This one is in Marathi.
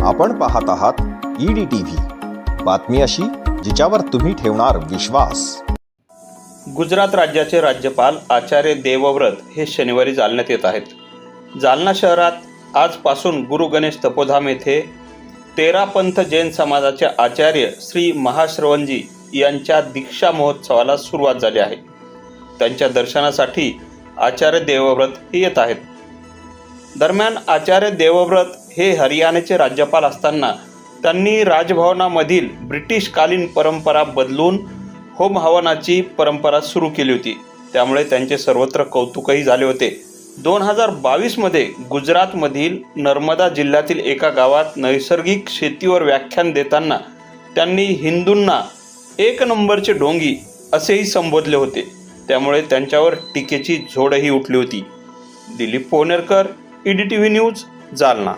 आपण पाहत आहात ईडी टीव्ही बातमी अशी जिच्यावर तुम्ही ठेवणार विश्वास. गुजरात राज्याचे राज्यपाल आचार्य देवव्रत हे शनिवारी जालन्यात येत आहेत. जालना शहरात आजपासून गुरु गणेश तपोधाम येथे तेरापंथ जैन समाजाचे आचार्य श्री महाश्रवणजी यांच्या दीक्षा महोत्सवाला सुरुवात झाली आहे. त्यांच्या दर्शनासाठी आचार्य देवव्रत हे येत आहेत. दरम्यान आचार्य देवव्रत हे हरियाणाचे राज्यपाल असताना त्यांनी राजभवनामधील ब्रिटिशकालीन परंपरा बदलून होम हवनाची परंपरा सुरू केली होती. त्यामुळे त्यांचे सर्वत्र कौतुकही झाले होते. दोन हजार बावीसमध्ये गुजरातमधील नर्मदा जिल्ह्यातील एका गावात नैसर्गिक शेतीवर व्याख्यान देताना त्यांनी हिंदूंना एक नंबरचे ढोंगी असेही संबोधले होते. त्यामुळे त्यांच्यावर टीकेची झोडही उठली होती. Dilip Ponerkar D T V news Jalna.